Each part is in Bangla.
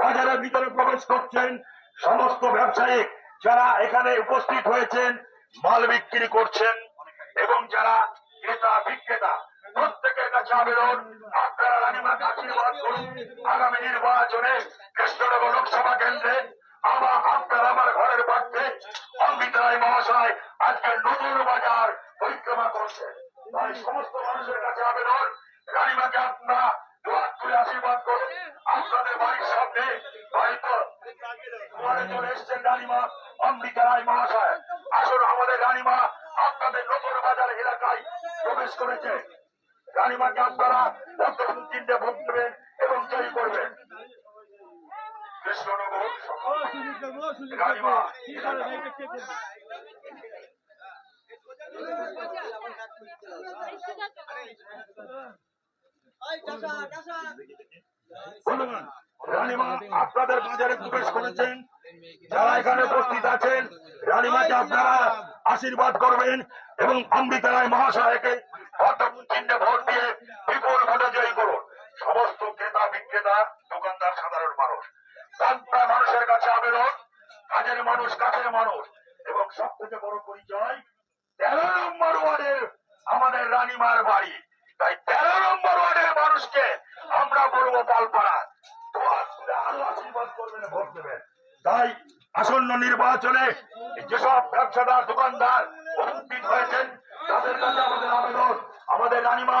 বাজারের ভিতরে প্রবেশ করছেন। সমস্ত ব্যবসায়ী যারা এখানে উপস্থিত হয়েছেন, মাল বিক্রি করছেন এবং যারা ক্রেতা বিক্রেতা, প্রত্যেকের কাছে আবেদন। করুন। আগামী নির্বাচনে কৃষ্ণনগর লোকসভা কেন্দ্রে আমার আপনার আমার ঘরের পাশে অমৃত রায় মহাশয় আজকে নতুন বাজার পরিক্রমা করছেন তাই সমস্ত মানুষের কাছে আবেদন, রানীমাকে আপনারা আশীর্বাদ করুন। আপনাদের বাড়ির সামনে আমাদের রানীমা আপনাদের নতুন বাজার এলাকায় প্রবেশ করেছে। রানীমাকে আপনারা বর্তমান চিন্তা এবং করবেন। আপনাদের বাজারে প্রবেশ করেছেন। যারা এখানে উপস্থিত আছেন, রানীমাকে আপনারা আশীর্বাদ করবেন এবং অমৃতা রায় মহাশয়কে বর্তমান চিহ্নে ভোট দিয়ে বিপুল ভোটে জয়ী করুন। সমস্ত ক্রেতা, বিক্রেতা, দোকানদার, সাধারণ মানুষ। বাংলা মানুষের কাছে আবেদন কাজের মানুষ, কাছের মানুষ। এবং সব থেকে বড় পরিচয়, তেরো নম্বর ওয়ার্ডের আমাদের রানীমার বাড়ি। তাই তেরো নম্বর ওয়ার্ডের মানুষকে আমরা বলব পালপাড়া। তুলে আরও আশীর্বাদ করবেন, ভোট দেবেন। তাই আসন্ন নির্বাচনে যেসব ব্যবসাদার, দোকানদার উপস্থিত হয়েছেন তাদের কাছে আমাদের আবেদন আমাদের রানীমা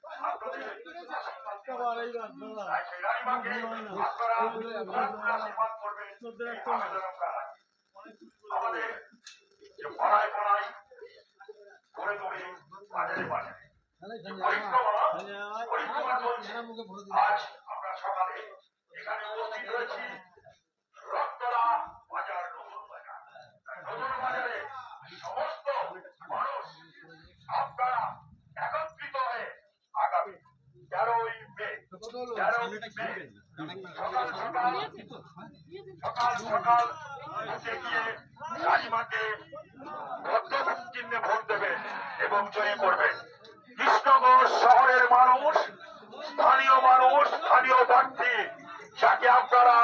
আমরা। আমাদের পাড়ায় পাড়ায় বাজারে বাজারে আজ সকালে এখানে উপস্থিত হয়েছি রক্তলা বাজার নতুন বাজার তাই নতুন বাজারে সমস্ত মানুষ আপনারা একত্রিত হয়ে আগামী তেরোই মে তেরোই মে শহরের মানুষ স্থানীয় মানুষ স্থানীয় প্রার্থী যাকে আপনারা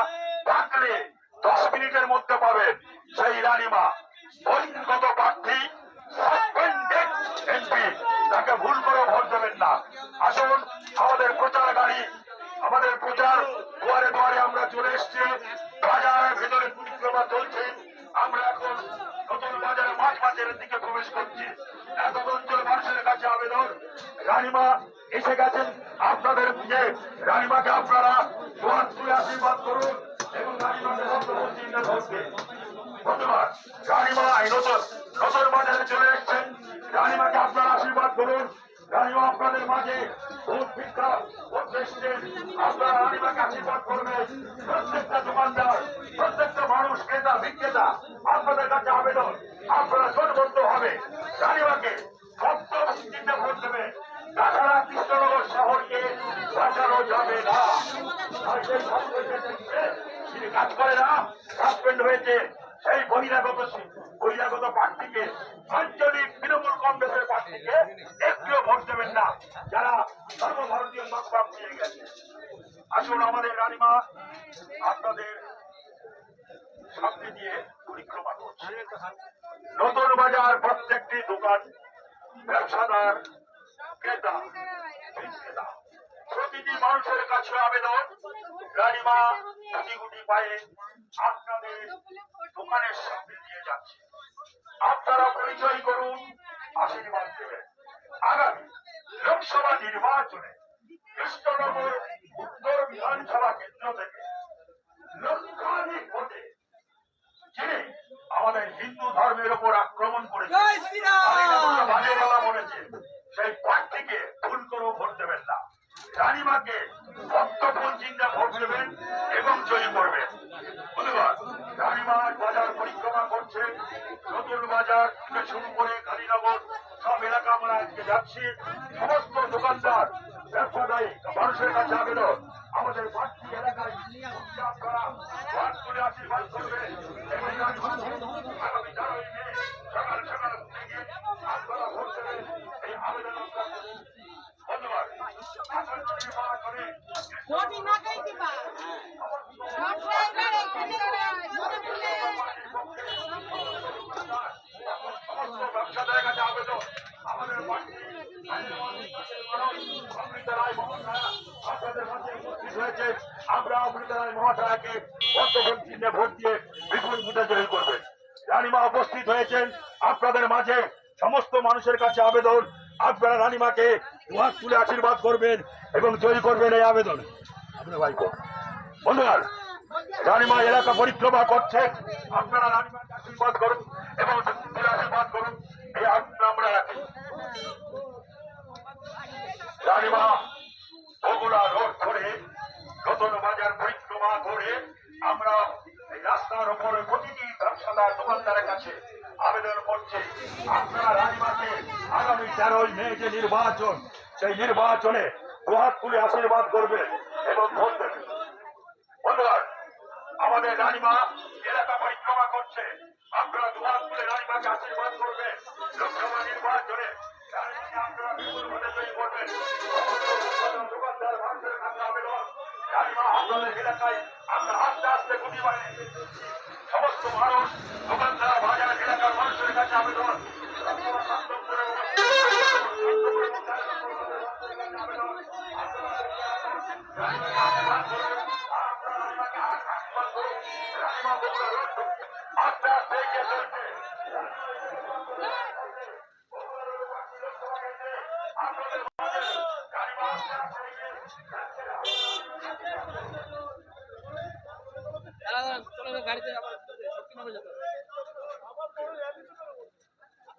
ডাকলে দশ মিনিটের মধ্যে পাবেন সেই রানীমা বহির্গত প্রার্থী তাকে ভুল করে ভোট দেবেন না আসুন আমাদের প্রচার গাড়ি আমাদের প্রচার দুয়ারে দুয়ারে আমরা চলে এসছি। বাজারের ভেতরে পরিক্রমা চলছে। আমরা এখন নতুন বাজারে মাছ বাজারের দিকে প্রবেশ করছি। এত অঞ্চল মানুষের কাছে আবেদন। রানীমা এসে গেছেন আপনাদের যে রানীমাকে আপনারা দুয়ার তুলে আশীর্বাদ করুন এবং রানীমাকে চিহ্নে দিন ধন্যবাদ রানীমা নতুন নতুন বাজারে চলে এসছেন। রানীমাকে আপনারা আশীর্বাদ করুন। রানীমা আপনাদের মাঝে ভোট ভিক্ষা ভোট এসছেন আপনারা করবেন। প্রত্যেকটা দোকানদার, প্রত্যেকটা মানুষ, ক্রেতা, বিক্রেতা, আপনাদের কাছে আবেদন, আপনারা জোটবদ্ধ হবে। রানীমাকে সত্য চিন্তা ভোট দেবে? তাছাড়া কৃষ্ণনগর শহরকে বাঁচানো যাবে না। যিনি কাজ করে না। সাসপেন্ড হয়েছে সেই বহিরাগত বহিরাগত প্রার্থীকে আঞ্চলিক তৃণমূল কংগ্রেসের প্রার্থীকে একটিও ভোট দেবেন না, যারা সর্বভারতীয় মতবাদ পেয়ে গেছে। আসুন আমাদের রানীমা, আপনাদের সামনে দিয়ে পরিক্রমা করছে। নতুন বাজার, প্রত্যেকটি দোকান ব্যবসাদার, ক্রেতা প্রতিটি মানুষের কাছে আবেদন। রানীমা গুটি গুটি পায়ে আপনাদের দোকানের সামনে দিয়ে যাচ্ছে। আপনারা পরিচয় করুন আশীর্বাদ দেবেন। আগামী লোকসভা নির্বাচনে কৃষ্ণনগর উত্তর বিধানসভা কেন্দ্র থেকে লক্ষ আমাদের হিন্দু ধর্মের উপর আক্রমণ করেছে বাজে কথা বলেছে সেই প্রার্থীকে ভুল করেও ভোট দেবেন না। রানীমাকে ভক্তপন চিন্তা ভোট এবং জয়ী করবেন। বাজার পরিক্রমা করছে। নতুন বাজার থেকে শুরু করে কালীনগর সব এলাকা আমরা আজকে যাচ্ছি। সমস্ত দোকানদার, ব্যবসাদায়ী, মানুষের কাছে আবেদন। আমাদের পাঁচটি এলাকায় তুলে আশীর্বাদ করবে। এবং আগামী তেরোই মে সকাল সকাল উঠে গিয়ে আপনারা ভোট দেবেন এই আবেদন আমরা করছি। ধন্যবাদ আসন্ন নির্বাচনে কোটি না কই দিবা শর্ট লাইনার এখানে মধুপুরে সমস্ত ব্যবসাদারের কাছে আবেদন আমাদের পার্টি অমৃতা রায় মহাশয়া আপনাদের মাঝে উপস্থিত হয়েছে আমরা অমৃতা রায় মহাশয়াকে বর্তমান চিহ্নে ভোট দিয়ে বিপুল ভোটে জয়ী করবেন রানীমা উপস্থিত হয়েছেন। আপনাদের মাঝে সমস্ত মানুষের কাছে আবেদন। আপনারা রানীমাকে দুহাত তুলে আশীর্বাদ করবেন এবং জয়ী করবেন এই আবেদন। আপনার ভাইপো বন্ধুগণ রানীমা এলাকা পরিক্রমা করছেন আপনারা রানীমাকে আশীর্বাদ করুন এবং আশীর্বাদ করুন। এই আমরা রাখি। রানীমা, বগুড়া রোড ধরে নতুন বাজার পরিক্রমা করে আমরা এই রাস্তার উপরে প্রতিটি ব্যবসাদার দোকানদারের কাছে আবেদন করছে। আপনারা রানীমাকে আগামী তেরোই মে যে নির্বাচন সেই নির্বাচনে তুলে আশীর্বাদ করবে এবং ভোট দেবে। বন্ধুগণ আমাদের রানীমা এলাকা পরিক্রমা করছে। আপনারা দুহাত তুলে রানীমাকে আশীর্বাদ করবে লোকসভা নির্বাচনে আপনারা বিপুল জয়ী করবেন। দোকানদার এলাকায় আমরা আস্তে আস্তে গুটি বাড়ি সমস্ত মানুষ দোকানদার বাজার এলাকার মানুষের কাছে আবেদন। গাড়িতে আবার শক্তিনগর যেতে হবে।